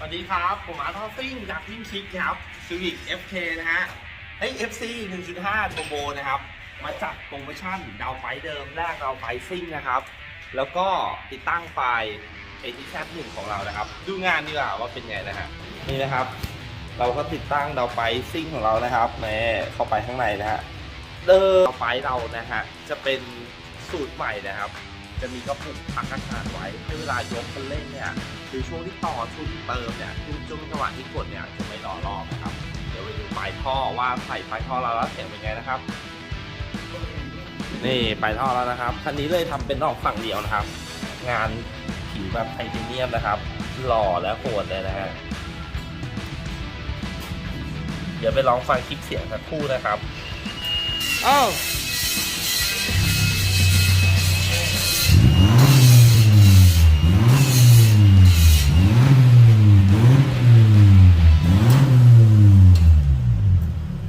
สวัสดีครับ ผมอาร์ทอซิ่งจากวิ่งชิกครับ Civic FK นะฮะเฮ้ย FC 1.5 Turbo นะครับ มาจัดโปรโมชั่นดาวไฟเดิมแรกดาวไฟซิ่งนะครับ แล้วก็ติดตั้งไฟ ATZ 1ของเรานะครับ ดูงานดีกว่าว่าเป็นไงนะฮะนี่นะครับ เราก็ติดตั้งดาวไฟซิ่งของเรานะครับแม่เข้าไปข้างในนะฮะเดิมดาวไฟเรานะฮะจะเป็นสูตรใหม่นะครับ จะมีกระปุกพักอากาศไว้ให้เวลายกคันเร่งเนี่ยคือช่วงที่ต่อช่วงที่เติมเนี่ยช่วงจังหวะที่กดเนี่ยจะไม่ล้อรอบนะครับ เดี๋ยวไปดูปลายท่อว่าใส่ปลายท่อเราแล้วเสียงเป็นไงนะครับ นี่ปลายท่อแล้วนะครับคันนี้เลยทำเป็นออกฝั่งเดียวนะครับ งานผิวแบบไทเทเนียมนะครับ หล่อและโหดเลยนะฮะเดี๋ยวไปลองฟังคลิปเสียงสักครู่นะครับอ้าว